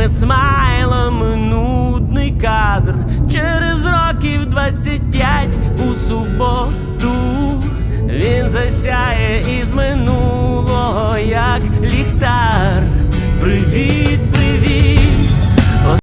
Тупими смайлами нудний кадр через років 25 у суботу він засяє із минулого, як ліхтар.